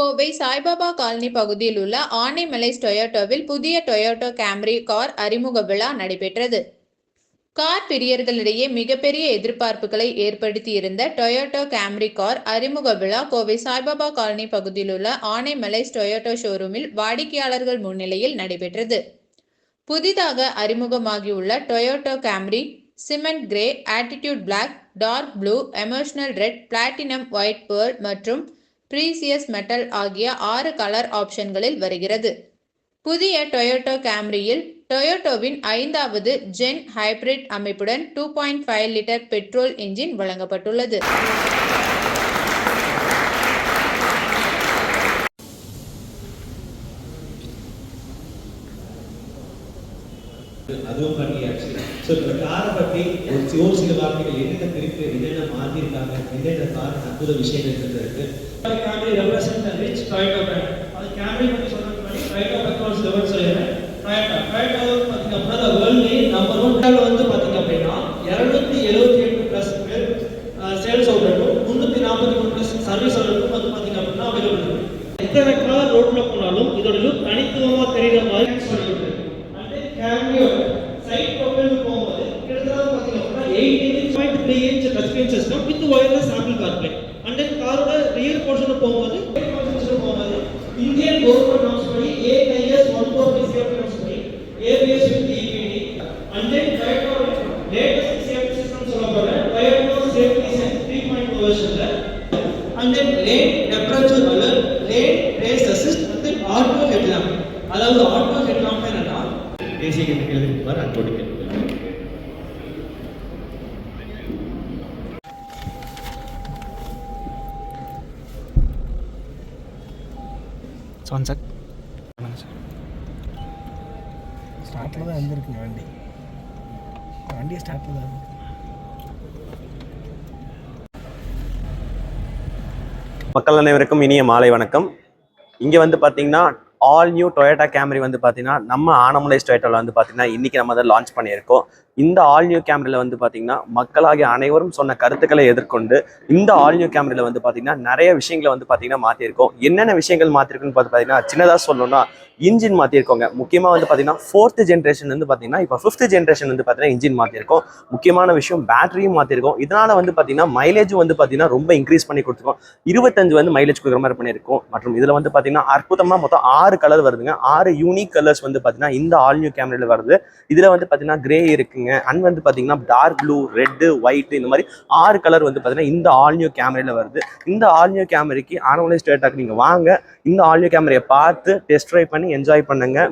Kovai Saibaba colony பகுதியில் உள்ள ஆனைமலைஸ் டொயோட்டோவில் புதிய டொயோட்டோ கேம்ரி கார் அறிமுக விழா நடைபெற்றது. கார் பிரியர்களிடையே மிகப்பெரிய எதிர்பார்ப்புகளை ஏற்படுத்தியிருந்த டொயோட்டோ கேம்ரி கார் அறிமுக விழா கோவை சாய்பாபா காலனி பகுதியில் உள்ள ஆனைமலைஸ் டொயோட்டோ ஷோரூமில் வாடிக்கையாளர்கள் முன்னிலையில் நடைபெற்றது. புதிதாக அறிமுகமாகியுள்ள Toyota Camry cement grey attitude black dark blue emotional red platinum white pearl மற்றும் ப்ரீசியஸ் மெட்டல் ஆகிய ஆறு கலர் ஆப்ஷன்களில் வருகிறது. புதிய டொயோட்டோ கேம்ரியில் டொயோட்டோவின் ஐந்தாவது ஜென் ஹைபிரிட் அமைப்புடன் two point five litre petrol engine வழங்கப்பட்டுள்ளது. அதுவும் பண்ணிய? ஸோ இந்த காரை பற்றி ஒரு சி- ஒரு சில வார்த்தைகள் என்னென்ன பிரிப்பு என்னென்ன மாற்றிருக்காங்க என்னென்ன கார் அற்புத விஷயங்கள் இருக்கு. அது சொல்றதுக்கு முன்னாடி பெட்ரோல்ஸ் லெவல் சொல்லிடுறேன். பாத்தீங்க அப்படின்னா வேர்ல்ட்லயே நம்பர் ஒன் வந்து பார்த்தீங்க அப்படின்னா இருநூத்தி எழுபத்தி எட்டு பிளஸ் பேர் சேல்ஸ் அவுட்லெட்டும் முன்னூத்தி நாற்பத்தி மூணு பிளஸ் சர்வீஸ் அவுட்லெட்டும் வந்து பாத்தீங்க அப்படின்னா அவைலபிள் இருக்கு. எத்தனை கார் ரோட்ல போனாலும் இதோட லுக் தனித்துவமா தெரியுற மாதிரி inch point three inch touch screen system with wireless Apple CarPlay and then காரோட ரியர் போர்ஷன் போகும்போது போகும்போது இந்தியன் கவர்மெண்ட் நாம்ஸ் படி AIS one four five safety norms படி ABS with EBD and then டொயோட்டோட latest safety system சொல்ல போறேன் Toyota safety sense three point வெர்ஷன்ல and then lane temperature alert lane race assist and then auto headlamp அதாவது auto headlamp என்னன்னா தேசிய கணக்கில் இருப்பார் அன்போடு one check ஸ்டார்ட்டில் தான் இருந்திருக்குங்க வண்டி வண்டியை ஸ்டார்ட்டில் தான் மக்கள் அனைவருக்கும் இனிய மாலை வணக்கம். இங்கே வந்து பார்த்தீங்கன்னா ஆல் நியூ டொயோட்டா கேமரி வந்து பார்த்தீங்கன்னா நம்ம ஆனமலைஸ் டொயோட்டாவில் வந்து பார்த்தீங்கன்னா இன்றைக்கி நம்ம அதை லான்ச் பண்ணியிருக்கோம். இந்த ஆல் நியூ கேமரியில் வந்து பார்த்தீங்கன்னா மக்களாகிய அனைவரும் சொன்ன கருத்துக்களை எதிர்கொண்டு இந்த ஆல் நியூ கேமரியில் வந்து பார்த்தீங்கன்னா நிறைய விஷயங்களை வந்து பார்த்தீங்கன்னா மாற்றிருக்கோம் என்னென்ன விஷயங்கள் மாற்றிருக்குன்னு பார்த்து பார்த்தீங்கன்னா சின்னதாக சொல்லணும்னா இன்ஜின் மாற்றிருக்கோங்க முக்கியமாக வந்து பார்த்தீங்கன்னா ஃபோர்த்து ஜென்ரேஷன் வந்து பார்த்தீங்கன்னா இப்போ ஃபிஃப்த் ஜென்ரேஷன் வந்து பார்த்தீங்கன்னா இன்ஜின் மாற்றிருக்கோம் முக்கியமான விஷயம் பேட்டரியும் மாற்றிருக்கோம் இதனால் வந்து பார்த்தீங்கன்னா மைலேஜும் வந்து பார்த்தீங்கன்னா ரொம்ப இன்க்ரீஸ் பண்ணி கொடுத்துருக்கோம். இருபத்தஞ்சு வந்து மைலேஜ் கொடுக்குற மாதிரி பண்ணியிருக்கோம். மற்றும் இதில் வந்து பார்த்தீங்கன்னா அற்புதமாக மொத்தம் ஆறு ஆறு கலர் வருதுங்க. ஆறு யூனிக் கலர்ஸ் வந்து பார்த்தீங்கன்னா இந்த ஆல் நியூ கேமரியில் வருது. இதில் வந்து பார்த்தீங்கன்னா கிரே இருக்குங்க. அண்ட் வந்து பார்த்தீங்கன்னா டார்க் ப்ளூ ரெட்டு ஒயிட் இந்த மாதிரி ஆறு கலர் வந்து பார்த்தீங்கன்னா இந்த ஆல் நியூ கேமரியில் வருது. இந்த ஆல் நியூ கேமரிக்கு ஆனவலை ஸ்டேட்டாக்கு நீங்கள் வாங்க. இந்த ஆல் நியூ கேமரையை பார்த்து டெஸ்ட் ட்ரை பண்ணி என்ஜாய் பண்ணுங்க.